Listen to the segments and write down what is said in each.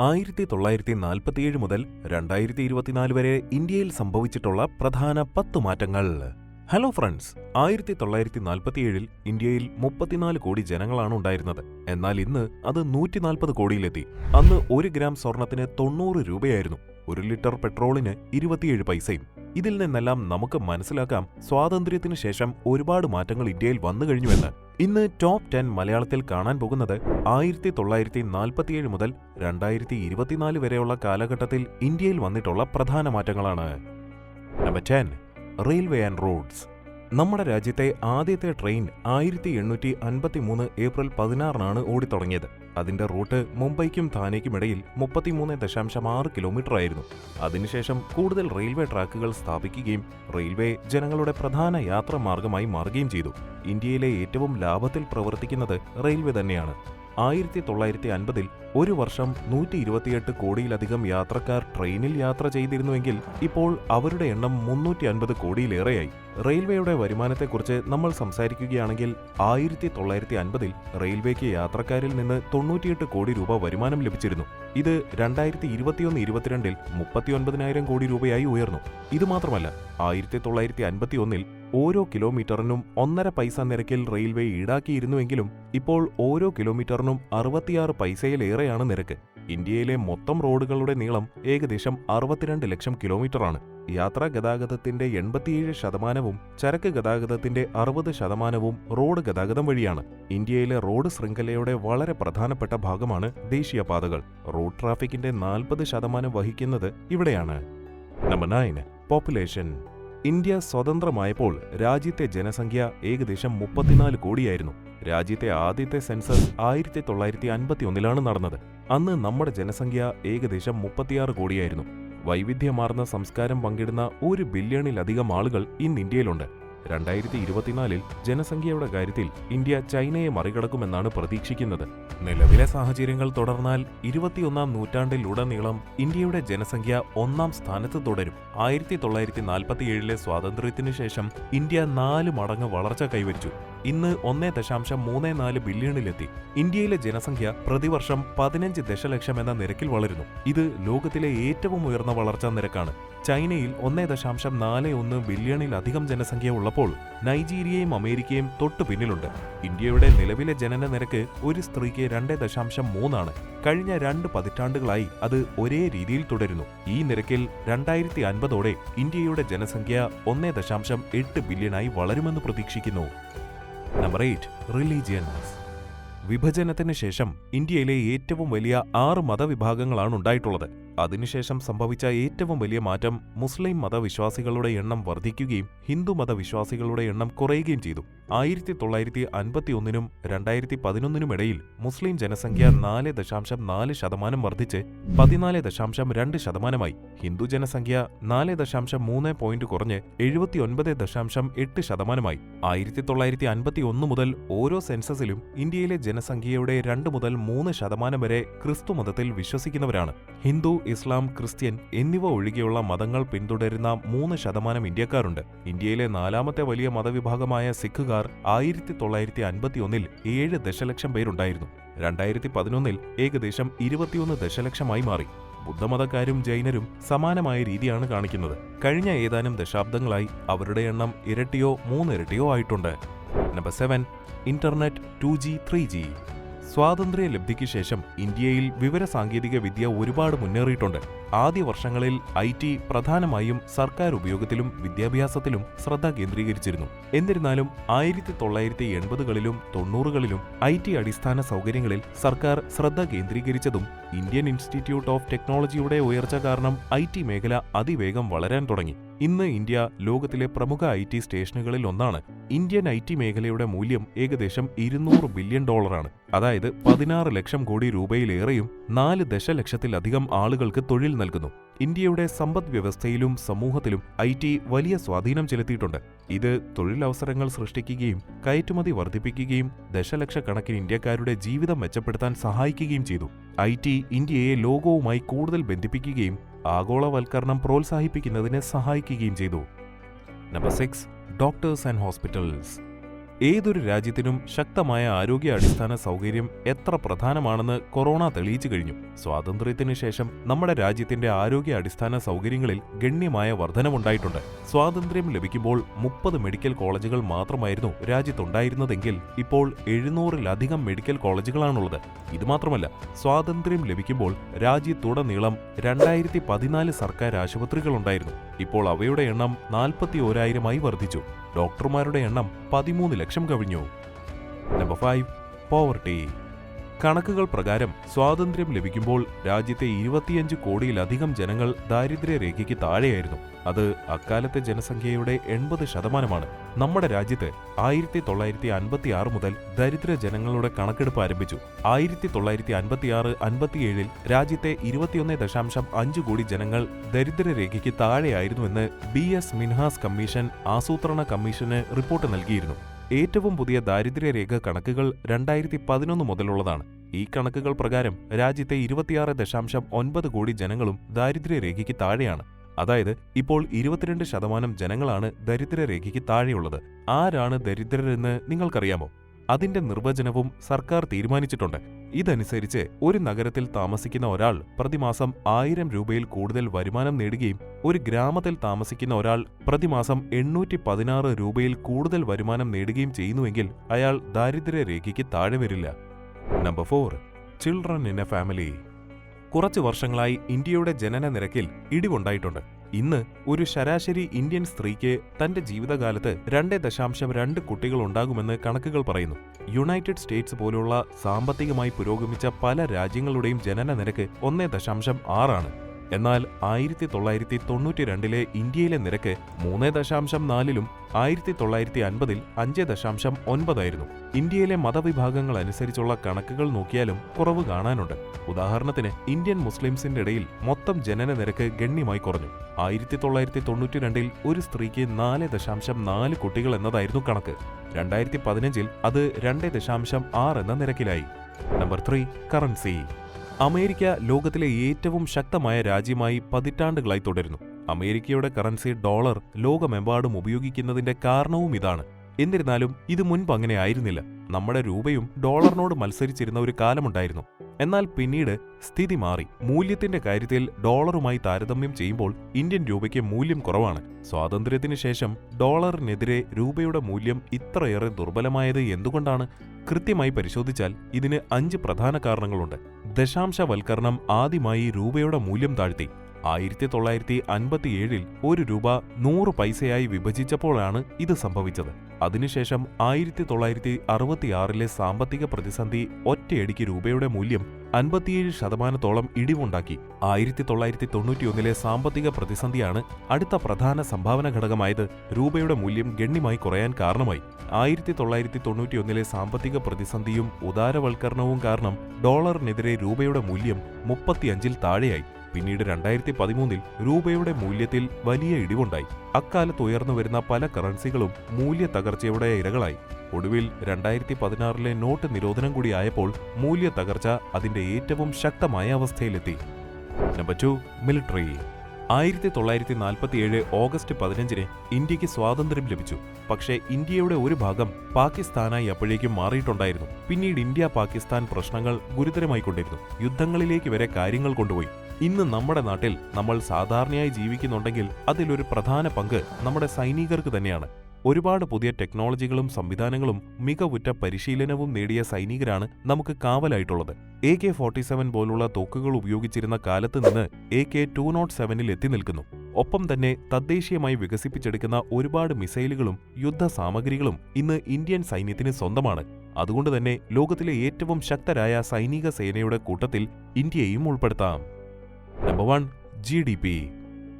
ആയിരത്തി തൊള്ളായിരത്തി നാൽപ്പത്തിയേഴ് മുതൽ രണ്ടായിരത്തി ഇരുപത്തിനാല് വരെ ഇന്ത്യയിൽ സംഭവിച്ചിട്ടുള്ള പ്രധാന പത്ത് മാറ്റങ്ങൾ. ഹലോ ഫ്രണ്ട്സ് ആയിരത്തി തൊള്ളായിരത്തി നാൽപ്പത്തിയേഴിൽ ഇന്ത്യയിൽ മുപ്പത്തിനാല് കോടി ജനങ്ങളാണ് ഉണ്ടായിരുന്നത്. എന്നാൽ ഇന്ന് അത് നൂറ്റി നാൽപ്പത് കോടിയിലെത്തി. അന്ന് ഒരു ഗ്രാം സ്വർണത്തിന് തൊണ്ണൂറ് രൂപയായിരുന്നു. ഒരു ലിറ്റർ പെട്രോളിന് ഇരുപത്തിയേഴ് പൈസയും. ഇതിൽ നിന്നെല്ലാം നമുക്ക് മനസ്സിലാക്കാം സ്വാതന്ത്ര്യത്തിന് ശേഷം ഒരുപാട് മാറ്റങ്ങൾ ഇന്ത്യയിൽ വന്നു കഴിഞ്ഞുവെന്ന്. ഇന്ന് ടോപ്പ് ടെൻ മലയാളത്തിൽ കാണാൻ പോകുന്നത് ആയിരത്തി തൊള്ളായിരത്തി നാൽപ്പത്തിയേഴ് മുതൽ രണ്ടായിരത്തി ഇരുപത്തിനാല് വരെയുള്ള കാലഘട്ടത്തിൽ ഇന്ത്യയിൽ വന്നിട്ടുള്ള പ്രധാന മാറ്റങ്ങളാണ്. Number ten railway and roads നമ്മുടെ രാജ്യത്തെ ആദ്യത്തെ ട്രെയിൻ ആയിരത്തി എണ്ണൂറ്റി അൻപത്തി മൂന്ന് ഏപ്രിൽ പതിനാറിനാണ് ഓടിത്തുടങ്ങിയത്. അതിന്റെ റൂട്ട് മുംബൈക്കും താനേക്കും ഇടയിൽ മുപ്പത്തിമൂന്ന് ദശാംശം ആറ് കിലോമീറ്റർ ആയിരുന്നു. അതിനുശേഷം കൂടുതൽ റെയിൽവേ ട്രാക്കുകൾ സ്ഥാപിക്കുകയും റെയിൽവേ ജനങ്ങളുടെ പ്രധാന യാത്രാ മാർഗമായി മാറുകയും ചെയ്തു. ഇന്ത്യയിലെ ഏറ്റവും ലാഭത്തിൽ പ്രവർത്തിക്കുന്നത് റെയിൽവേ തന്നെയാണ്. ആയിരത്തി തൊള്ളായിരത്തി അൻപതിൽ ഒരു വർഷം നൂറ്റി ഇരുപത്തിയെട്ട് കോടിയിലധികം യാത്രക്കാർ ട്രെയിനിൽ യാത്ര ചെയ്തിരുന്നുവെങ്കിൽ ഇപ്പോൾ അവരുടെ എണ്ണം മുന്നൂറ്റി അൻപത് കോടിയിലേറെയായി. റെയിൽവേയുടെ വരുമാനത്തെക്കുറിച്ച് നമ്മൾ സംസാരിക്കുകയാണെങ്കിൽ ആയിരത്തി തൊള്ളായിരത്തി അൻപതിൽ റെയിൽവേക്ക് യാത്രക്കാരിൽ നിന്ന് തൊണ്ണൂറ്റിയെട്ട് കോടി രൂപ വരുമാനം ലഭിച്ചിരുന്നു. ഇത് രണ്ടായിരത്തി ഇരുപത്തിയൊന്ന് ഇരുപത്തിരണ്ടിൽ മുപ്പത്തിയൊൻപതിനായിരം കോടി രൂപയായി ഉയർന്നു. ഇതുമാത്രമല്ല ആയിരത്തി തൊള്ളായിരത്തി അൻപത്തിയൊന്നിൽ ഓരോ കിലോമീറ്ററിനും ഒന്നര പൈസ നിരക്കിൽ റെയിൽവേ ഈടാക്കിയിരുന്നുവെങ്കിലും ഇപ്പോൾ ഓരോ കിലോമീറ്ററിനും അറുപത്തിയാറ് പൈസയിലേറെയാണ് നിരക്ക്. ഇന്ത്യയിലെ മൊത്തം റോഡുകളുടെ നീളം ഏകദേശം അറുപത്തിരണ്ട് ലക്ഷം കിലോമീറ്ററാണ്. യാത്രാ ഗതാഗതത്തിന്റെ എൺപത്തിയേഴ് ശതമാനവും ചരക്ക് ഗതാഗതത്തിന്റെ അറുപത് ശതമാനവും റോഡ് ഗതാഗതം വഴിയാണ്. ഇന്ത്യയിലെ റോഡ് ശൃംഖലയുടെ വളരെ പ്രധാനപ്പെട്ട ഭാഗമാണ് ദേശീയപാതകൾ. റോഡ് ട്രാഫിക്കിന്റെ നാൽപ്പത് ശതമാനം വഹിക്കുന്നത് ഇവിടെയാണ്. Number nine population. ഇന്ത്യ സ്വതന്ത്രമായപ്പോൾ രാജ്യത്തെ ജനസംഖ്യ ഏകദേശം മുപ്പത്തിനാല് കോടിയായിരുന്നു. രാജ്യത്തെ ആദ്യത്തെ സെൻസസ് ആയിരത്തി തൊള്ളായിരത്തി അൻപത്തി ഒന്നിലാണ് നടന്നത്. അന്ന് നമ്മുടെ ജനസംഖ്യ ഏകദേശം മുപ്പത്തിയാറ് കോടിയായിരുന്നു. വൈവിധ്യമാർന്ന സംസ്കാരം പങ്കിടുന്ന ഒരു ബില്യണിലധികം ആളുകൾ ഇന്ന് ഇന്ത്യയിലുണ്ട്. രണ്ടായിരത്തി ഇരുപത്തിനാലിൽ ജനസംഖ്യയുടെ കാര്യത്തിൽ ഇന്ത്യ ചൈനയെ മറികടക്കുമെന്നാണ് പ്രതീക്ഷിക്കുന്നത്. നിലവിലെ സാഹചര്യങ്ങൾ തുടർന്നാൽ ഇരുപത്തിയൊന്നാം നൂറ്റാണ്ടിലുടനീളം ഇന്ത്യയുടെ ജനസംഖ്യ ഒന്നാം സ്ഥാനത്ത് തുടരും. ആയിരത്തി തൊള്ളായിരത്തി നാൽപ്പത്തിയേഴിലെ സ്വാതന്ത്ര്യത്തിനു ശേഷം ഇന്ത്യ നാല് മടങ്ങ് വളർച്ച കൈവരിച്ചു. ഇന്ന് ഒന്നേ ദശാംശം മൂന്ന് നാല് ബില്യണിലെത്തി. ഇന്ത്യയിലെ ജനസംഖ്യ പ്രതിവർഷം പതിനഞ്ച് ദശലക്ഷം എന്ന നിരക്കിൽ വളരുന്നു. ഇത് ലോകത്തിലെ ഏറ്റവും ഉയർന്ന വളർച്ചാ നിരക്കാണ്. ചൈനയിൽ ഒന്നേ ദശാംശം നാല് ഒന്ന് ബില്യണിലധികം ജനസംഖ്യ ഉള്ളപ്പോൾ നൈജീരിയയും അമേരിക്കയും തൊട്ടു പിന്നിലുണ്ട്. ഇന്ത്യയുടെ നിലവിലെ ജനന നിരക്ക് ഒരു സ്ത്രീക്ക് രണ്ട് ദശാംശം മൂന്നാണ്. കഴിഞ്ഞ രണ്ട് പതിറ്റാണ്ടുകളായി അത് ഒരേ രീതിയിൽ തുടരുന്നു. ഈ നിരക്കിൽ രണ്ടായിരത്തി അൻപതോടെ ഇന്ത്യയുടെ ജനസംഖ്യ ഒന്നേ ദശാംശം എട്ട് ബില്യണായി വളരുമെന്ന് പ്രതീക്ഷിക്കുന്നു. നമ്പർ എയ്റ്റ് റിലീജിയൻസ് വിഭജനത്തിന് ശേഷം ഇന്ത്യയിലെ ഏറ്റവും വലിയ ആറ് മതവിഭാഗങ്ങളാണ് ഉണ്ടായിട്ടുള്ളത്. അതിനുശേഷം സംഭവിച്ച ഏറ്റവും വലിയ മാറ്റം മുസ്ലിം മതവിശ്വാസികളുടെ എണ്ണം വർദ്ധിക്കുകയും ഹിന്ദു മതവിശ്വാസികളുടെ എണ്ണം കുറയുകയും ചെയ്തു. ആയിരത്തി തൊള്ളായിരത്തി അൻപത്തിയൊന്നിനും രണ്ടായിരത്തി പതിനൊന്നിനുമിടയിൽ മുസ്ലിം ജനസംഖ്യ നാല് ദശാംശം നാല് ശതമാനം വർദ്ധിച്ച് പതിനാല് ദശാംശം രണ്ട് ശതമാനമായി. ഹിന്ദു ജനസംഖ്യ നാല് ദശാംശം മൂന്ന് പോയിന്റ് കുറഞ്ഞ് എഴുപത്തിയൊൻപത് ദശാംശം എട്ട് ശതമാനമായി. ആയിരത്തി തൊള്ളായിരത്തി അൻപത്തി ഒന്ന് മുതൽ ഓരോ സെൻസസിലും ഇന്ത്യയിലെ ജനസംഖ്യയുടെ രണ്ട് മുതൽ മൂന്ന് ശതമാനം വരെ ക്രിസ്തു മതത്തിൽ വിശ്വസിക്കുന്നവരാണ്. ഹിന്ദു ഇസ്ലാം ക്രിസ്ത്യൻ എന്നിവ ഒഴികെയുള്ള മതങ്ങൾ പിന്തുടരുന്ന മൂന്ന് ശതമാനം ഇന്ത്യക്കാരുണ്ട്. ഇന്ത്യയിലെ നാലാമത്തെ വലിയ മതവിഭാഗമായ സിഖുകാർ ആയിരത്തി തൊള്ളായിരത്തി അൻപത്തിയൊന്നിൽ ഏഴ് ദശലക്ഷം പേരുണ്ടായിരുന്നു. രണ്ടായിരത്തി പതിനൊന്നിൽ ഏകദേശം ഇരുപത്തിയൊന്ന് ദശലക്ഷമായി മാറി. ബുദ്ധമതക്കാരും ജൈനരും സമാനമായ രീതിയാണ് കാണിക്കുന്നത്. കഴിഞ്ഞ ഏതാനും ദശാബ്ദങ്ങളായി അവരുടെ എണ്ണം ഇരട്ടിയോ മൂന്നിരട്ടിയോ ആയിട്ടുണ്ട്. Number seven internet two G three G. സ്വാതന്ത്ര്യ ലബ്ധിക്ക് ശേഷം ഇന്ത്യയിൽ വിവര സാങ്കേതിക വിദ്യ ഒരുപാട് മുന്നേറിയിട്ടുണ്ട്. ആദ്യ വർഷങ്ങളിൽ ഐ ടി പ്രധാനമായും സർക്കാർ ഉപയോഗത്തിലും വിദ്യാഭ്യാസത്തിലും ശ്രദ്ധ കേന്ദ്രീകരിച്ചിരുന്നു. എന്നിരുന്നാലും ആയിരത്തി തൊള്ളായിരത്തി എൺപതുകളിലും തൊണ്ണൂറുകളിലും ഐ ടി അടിസ്ഥാന സൗകര്യങ്ങളിൽ സർക്കാർ ശ്രദ്ധ കേന്ദ്രീകരിച്ചതും ഇന്ത്യൻ ഇൻസ്റ്റിറ്റ്യൂട്ട് ഓഫ് ടെക്നോളജിയുടെ ഉയർച്ച കാരണം ഐ ടി മേഖല അതിവേഗം വളരാൻ തുടങ്ങി. ഇന്ന് ഇന്ത്യ ലോകത്തിലെ പ്രമുഖ ഐ ടി സ്റ്റേഷനുകളിൽ ഒന്നാണ്. ഇന്ത്യൻ ഐ ടി മേഖലയുടെ മൂല്യം ഏകദേശം ഇരുന്നൂറ് ബില്യൺ ഡോളറാണ്. അതായത് പതിനാറ് ലക്ഷം കോടി രൂപയിലേറെയും നാല് ദശലക്ഷത്തിലധികം ആളുകൾക്ക് തൊഴിൽ നൽകുന്നു. ഇന്ത്യയുടെ സമ്പദ് വ്യവസ്ഥയിലും സമൂഹത്തിലും ഐ ടി വലിയ സ്വാധീനം ചെലുത്തിയിട്ടുണ്ട്. ഇത് തൊഴിലവസരങ്ങൾ സൃഷ്ടിക്കുകയും കയറ്റുമതി വർദ്ധിപ്പിക്കുകയും ദശലക്ഷക്കണക്കിന് ഇന്ത്യക്കാരുടെ ജീവിതം മെച്ചപ്പെടുത്താൻ സഹായിക്കുകയും ചെയ്തു. ഐ ടി ഇന്ത്യയെ ലോകവുമായി കൂടുതൽ ബന്ധിപ്പിക്കുകയും ആഗോളവൽക്കരണം പ്രോത്സാഹിപ്പിക്കുന്നതിന് സഹായിക്കുകയും ചെയ്തു. Number six doctors and hospitals. ഏതൊരു രാജ്യത്തിനും ശക്തമായ ആരോഗ്യ അടിസ്ഥാന സൗകര്യം എത്ര പ്രധാനമാണെന്ന് കൊറോണ തെളിയിച്ചു കഴിഞ്ഞു. സ്വാതന്ത്ര്യത്തിന് ശേഷം നമ്മുടെ രാജ്യത്തിന്റെ ആരോഗ്യ അടിസ്ഥാന സൗകര്യങ്ങളിൽ ഗണ്യമായ വർധനമുണ്ടായിട്ടുണ്ട് സ്വാതന്ത്ര്യം ലഭിക്കുമ്പോൾ മുപ്പത് മെഡിക്കൽ കോളേജുകൾ മാത്രമായിരുന്നു രാജ്യത്തുണ്ടായിരുന്നതെങ്കിൽ ഇപ്പോൾ എഴുന്നൂറിലധികം മെഡിക്കൽ കോളേജുകളാണുള്ളത്. ഇതുമാത്രമല്ല സ്വാതന്ത്ര്യം ലഭിക്കുമ്പോൾ രാജ്യത്തുടനീളം രണ്ടായിരത്തി പതിനാല് സർക്കാർ ആശുപത്രികളുണ്ടായിരുന്നു. ഇപ്പോൾ അവയുടെ എണ്ണം നാൽപ്പത്തി ഓരായിരമായി വർദ്ധിച്ചു. ഡോക്ടർമാരുടെ എണ്ണം പതിമൂന്ന് ലക്ഷം കവിഞ്ഞു. നമ്പർ ഫൈവ് പോവർട്ടി കണക്കുകൾ പ്രകാരം സ്വാതന്ത്ര്യം ലഭിക്കുമ്പോൾ രാജ്യത്തെ ഇരുപത്തിയഞ്ച് കോടിയിലധികം ജനങ്ങൾ ദാരിദ്ര്യരേഖയ്ക്ക് താഴെയായിരുന്നു. അത് അക്കാലത്തെ ജനസംഖ്യയുടെ എൺപത് ശതമാനമാണ്. നമ്മുടെ രാജ്യത്ത് ആയിരത്തി തൊള്ളായിരത്തി അൻപത്തി ആറ് മുതൽ ദരിദ്ര ജനങ്ങളുടെ കണക്കെടുപ്പ് ആരംഭിച്ചു. ആയിരത്തി തൊള്ളായിരത്തി അൻപത്തിയാറ് അൻപത്തിയേഴിൽ രാജ്യത്തെ ഇരുപത്തിയൊന്ന് ദശാംശം അഞ്ച് കോടി ജനങ്ങൾ ദരിദ്രരേഖയ്ക്ക് താഴെയായിരുന്നുവെന്ന് ബി എസ് മിൻഹാസ് കമ്മീഷൻ ആസൂത്രണ കമ്മീഷന് റിപ്പോർട്ട് നൽകിയിരുന്നു. ഏറ്റവും പുതിയ ദാരിദ്ര്യരേഖ കണക്കുകൾ രണ്ടായിരത്തി പതിനൊന്ന് മുതലുള്ളതാണ്. ഈ കണക്കുകൾ പ്രകാരം രാജ്യത്തെ ഇരുപത്തിയാറ് ദശാംശം ഒൻപത് കോടി ജനങ്ങളും ദാരിദ്ര്യരേഖയ്ക്ക് താഴെയാണ്. അതായത് ഇപ്പോൾ ഇരുപത്തിരണ്ട് ശതമാനം ജനങ്ങളാണ് ദരിദ്രരേഖയ്ക്ക് താഴെയുള്ളത്. ആരാണ് ദരിദ്രരെന്ന് നിങ്ങൾക്കറിയാമോ? അതിന്റെ നിർവചനവും സർക്കാർ തീരുമാനിച്ചിട്ടുണ്ട്. ഇതനുസരിച്ച് ഒരു നഗരത്തിൽ താമസിക്കുന്ന ഒരാൾ പ്രതിമാസം ആയിരം രൂപയിൽ കൂടുതൽ വരുമാനം നേടുകയും ഒരു ഗ്രാമത്തിൽ താമസിക്കുന്ന ഒരാൾ പ്രതിമാസം എണ്ണൂറ്റി പതിനാറ് രൂപയിൽ കൂടുതൽ വരുമാനം നേടുകയും ചെയ്യുന്നുവെങ്കിൽ അയാൾ ദാരിദ്ര്യരേഖയ്ക്ക് താഴെ വരില്ല. Number four. Children in a family. കുറച്ച് വർഷങ്ങളായി ഇന്ത്യയുടെ ജനന നിരക്കിൽ ഇടിവുണ്ടായിട്ടുണ്ട്. ഇന്ന് ഒരു ശരാശരി ഇന്ത്യൻ സ്ത്രീക്ക് തന്റെ ജീവിതകാലത്ത് രണ്ട് ദശാംശം രണ്ട് കുട്ടികൾ ഉണ്ടാകുമെന്ന് കണക്കുകൾ പറയുന്നു. യുണൈറ്റഡ് സ്റ്റേറ്റ്സ് പോലുള്ള സാമ്പത്തികമായി പുരോഗമിച്ച പല രാജ്യങ്ങളുടെയും ജനന നിരക്ക് ഒന്നേ ദശാംശം ആറാണ്. എന്നാൽ ആയിരത്തി തൊള്ളായിരത്തി തൊണ്ണൂറ്റി രണ്ടിലെ ഇന്ത്യയിലെ നിരക്ക് മൂന്ന് ദശാംശം നാലിലും ആയിരത്തി തൊള്ളായിരത്തി അൻപതിൽ അഞ്ച് ദശാംശം ഒൻപതായിരുന്നു. ഇന്ത്യയിലെ മതവിഭാഗങ്ങൾ അനുസരിച്ചുള്ള കണക്കുകൾ നോക്കിയാലും കുറവ് കാണാനുണ്ട്. ഉദാഹരണത്തിന് ഇന്ത്യൻ മുസ്ലിംസിന്റെ ഇടയിൽ മൊത്തം ജനന നിരക്ക് ഗണ്യമായി കുറഞ്ഞു. ആയിരത്തി തൊള്ളായിരത്തി തൊണ്ണൂറ്റി രണ്ടിൽ ഒരു സ്ത്രീക്ക് നാല് ദശാംശം നാല് കുട്ടികൾ എന്നതായിരുന്നു കണക്ക്. രണ്ടായിരത്തി പതിനഞ്ചിൽ അത് രണ്ട് ദശാംശം ആറ് എന്ന നിരക്കിലായി. Number three currency. അമേരിക്ക ലോകത്തിലെ ഏറ്റവും ശക്തമായ രാജ്യമായി പതിറ്റാണ്ടുകളായി തുടരുന്നു. അമേരിക്കയുടെ കറൻസി ഡോളർ ലോകമെമ്പാടും ഉപയോഗിക്കുന്നതിന്റെ കാരണവും ഇതാണ്. എന്നിരുന്നാലും ഇത് മുൻപ് അങ്ങനെ ആയിരുന്നില്ല. നമ്മുടെ രൂപയും ഡോളറിനോട് മത്സരിച്ചിരുന്ന ഒരു കാലമുണ്ടായിരുന്നു. എന്നാൽ പിന്നീട് സ്ഥിതി മാറി. മൂല്യത്തിന്റെ കാര്യത്തിൽ ഡോളറുമായി താരതമ്യം ചെയ്യുമ്പോൾ ഇന്ത്യൻ രൂപയ്ക്ക് മൂല്യം കുറവാണ്. സ്വാതന്ത്ര്യത്തിന് ശേഷം ഡോളറിനെതിരെ രൂപയുടെ മൂല്യം ഇത്രയേറെ ദുർബലമായത് എന്തുകൊണ്ടാണ്? കൃത്യമായി പരിശോധിച്ചാൽ ഇതിന് അഞ്ച് പ്രധാന കാരണങ്ങളുണ്ട്. ദശാംശവൽക്കരണം ആദ്യമായി രൂപയുടെ മൂല്യം താഴ്ത്തി. ആയിരത്തി തൊള്ളായിരത്തി അൻപത്തിയേഴിൽ ഒരു രൂപ നൂറ് പൈസയായി വിഭജിച്ചപ്പോഴാണ് ഇത് സംഭവിച്ചത്. അതിനുശേഷം ആയിരത്തി തൊള്ളായിരത്തി അറുപത്തിയാറിലെ സാമ്പത്തിക പ്രതിസന്ധി ഒറ്റയടിക്ക് രൂപയുടെ മൂല്യം അൻപത്തിയേഴ് ശതമാനത്തോളം ഇടിവുണ്ടാക്കി. ആയിരത്തി തൊള്ളായിരത്തി തൊണ്ണൂറ്റിയൊന്നിലെ സാമ്പത്തിക പ്രതിസന്ധിയാണ് അടുത്ത പ്രധാന സംഭാവന ഘടകമായത് രൂപയുടെ മൂല്യം ഗണ്യമായി കുറയാൻ കാരണമായി. ആയിരത്തി തൊള്ളായിരത്തി തൊണ്ണൂറ്റിയൊന്നിലെ സാമ്പത്തിക പ്രതിസന്ധിയും ഉദാരവൽക്കരണവും കാരണം ഡോളറിനെതിരെ രൂപയുടെ മൂല്യം മുപ്പത്തിയഞ്ചിൽ താഴെയായി. പിന്നീട് രണ്ടായിരത്തി പതിമൂന്നിൽ രൂപയുടെ മൂല്യത്തിൽ വലിയ ഇടിവുണ്ടായി. അക്കാലത്ത് ഉയർന്നു വരുന്ന പല കറൻസികളും മൂല്യ തകർച്ചയുടെ ഇരകളായി. ഒടുവിൽ രണ്ടായിരത്തി പതിനാറിലെ നോട്ട് നിരോധനം കൂടി ആയപ്പോൾ മൂല്യ തകർച്ച അതിന്റെ ഏറ്റവും ശക്തമായ അവസ്ഥയിലെത്തി. നമ്പർ ടു മിലിറ്ററി ആയിരത്തി തൊള്ളായിരത്തി നാൽപ്പത്തിയേഴ് ഓഗസ്റ്റ് പതിനഞ്ചിന് ഇന്ത്യയ്ക്ക് സ്വാതന്ത്ര്യം ലഭിച്ചു. പക്ഷേ ഇന്ത്യയുടെ ഒരു ഭാഗം പാകിസ്ഥാനായി അപ്പോഴേക്കും മാറിയിട്ടുണ്ടായിരുന്നു. പിന്നീട് ഇന്ത്യ പാകിസ്ഥാൻ പ്രശ്നങ്ങൾ ഗുരുതരമായിക്കൊണ്ടിരുന്നു. യുദ്ധങ്ങളിലേക്ക് വരെ കാര്യങ്ങൾ കൊണ്ടുപോയി. ഇന്ന് നമ്മുടെ നാട്ടിൽ നമ്മൾ സാധാരണയായി ജീവിക്കുന്നുണ്ടെങ്കിൽ അതിലൊരു പ്രധാന പങ്ക് നമ്മുടെ സൈനികർക്ക് തന്നെയാണ്. ഒരുപാട് പുതിയ ടെക്നോളജികളും സംവിധാനങ്ങളും മികവുറ്റ പരിശീലനവും നേടിയ സൈനികരാണ് നമുക്ക് കാവലായിട്ടുള്ളത്. എ കെ ഫോർട്ടി സെവൻ പോലുള്ള തോക്കുകൾ ഉപയോഗിച്ചിരുന്ന കാലത്ത് നിന്ന് എ കെ ടു നോട്ട് സെവനിൽ എത്തി നിൽക്കുന്നു. ഒപ്പം തന്നെ തദ്ദേശീയമായി വികസിപ്പിച്ചെടുക്കുന്ന ഒരുപാട് മിസൈലുകളും യുദ്ധ സാമഗ്രികളും ഇന്ന് ഇന്ത്യൻ സൈന്യത്തിന് സ്വന്തമാണ്. അതുകൊണ്ട് തന്നെ ലോകത്തിലെ ഏറ്റവും ശക്തരായ സൈനിക സേനയുടെ കൂട്ടത്തിൽ ഇന്ത്യയെയും ഉൾപ്പെടുത്താം. Number one G D P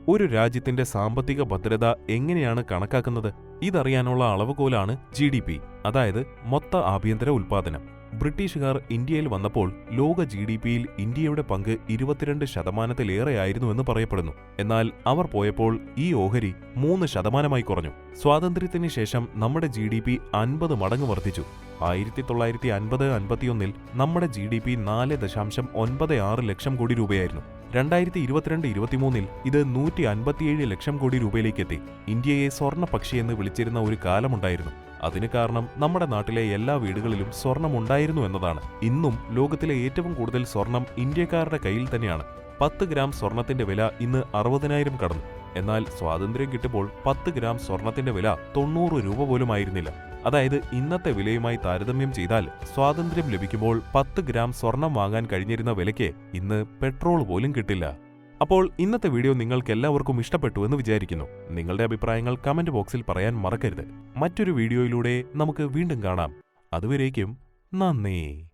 ഒരു രാജ്യത്തിന്റെ സാമ്പത്തിക ഭദ്രത എങ്ങനെയാണ് കണക്കാക്കുന്നത്? ഇതറിയാനുള്ള അളവുകോലാണ് ജി ഡി പി അതായത് മൊത്ത ആഭ്യന്തര ഉൽപാദനം ബ്രിട്ടീഷുകാർ ഇന്ത്യയിൽ വന്നപ്പോൾ ലോക ജി ഡി പിയിൽ ഇന്ത്യയുടെ പങ്ക് ഇരുപത്തിരണ്ട് ശതമാനത്തിലേറെയായിരുന്നുവെന്ന് പറയപ്പെടുന്നു. എന്നാൽ അവർ പോയപ്പോൾ ഈ ഓഹരി മൂന്ന് ശതമാനമായി കുറഞ്ഞു. സ്വാതന്ത്ര്യത്തിന് ശേഷം നമ്മുടെ ജി ഡി പി അൻപത് മടങ്ങ് വർദ്ധിച്ചു. ആയിരത്തി തൊള്ളായിരത്തി അൻപത് അൻപത്തിയൊന്നിൽ നമ്മുടെ ജി ഡി പി നാല് ദശാംശം ഒൻപത് ആറ് ലക്ഷം കോടി രൂപയായിരുന്നു. രണ്ടായിരത്തി ഇരുപത്തിരണ്ട് ഇരുപത്തിമൂന്നിൽ ഇത് നൂറ്റി അൻപത്തിയേഴ് ലക്ഷം കോടി രൂപയിലേക്കെത്തി. ഇന്ത്യയെ സ്വർണ പക്ഷിയെന്ന് വിളിച്ചിരുന്ന ഒരു കാലമുണ്ടായിരുന്നു. അതിന് കാരണം നമ്മുടെ നാട്ടിലെ എല്ലാ വീടുകളിലും സ്വർണം ഉണ്ടായിരുന്നു എന്നതാണ്. ഇന്നും ലോകത്തിലെ ഏറ്റവും കൂടുതൽ സ്വർണം ഇന്ത്യക്കാരുടെ കയ്യിൽ തന്നെയാണ്. പത്ത് ഗ്രാം സ്വർണത്തിന്റെ വില ഇന്ന് അറുപതിനായിരം കടന്നു. എന്നാൽ സ്വാതന്ത്ര്യം കിട്ടുമ്പോൾ പത്ത് ഗ്രാം സ്വർണത്തിന്റെ വില തൊണ്ണൂറ് രൂപ പോലും ആയിരുന്നില്ല. അതായത് ഇന്നത്തെ വിലയുമായി താരതമ്യം ചെയ്താൽ സ്വാതന്ത്ര്യം ലഭിക്കുമ്പോൾ പത്ത് ഗ്രാം സ്വർണം വാങ്ങാൻ കഴിഞ്ഞിരുന്ന വിലയ്ക്ക് ഇന്ന് പെട്രോൾ പോലും കിട്ടില്ല. അപ്പോൾ ഇന്നത്തെ വീഡിയോ നിങ്ങൾക്ക് എല്ലാവർക്കും ഇഷ്ടപ്പെട്ടു എന്ന് വിചാരിക്കുന്നു. നിങ്ങളുടെ അഭിപ്രായങ്ങൾ കമന്റ് ബോക്സിൽ പറയാൻ മറക്കരുത്. മറ്റൊരു വീഡിയോയിലൂടെ നമുക്ക് വീണ്ടും കാണാം. അതുവരേക്കും നന്ദി.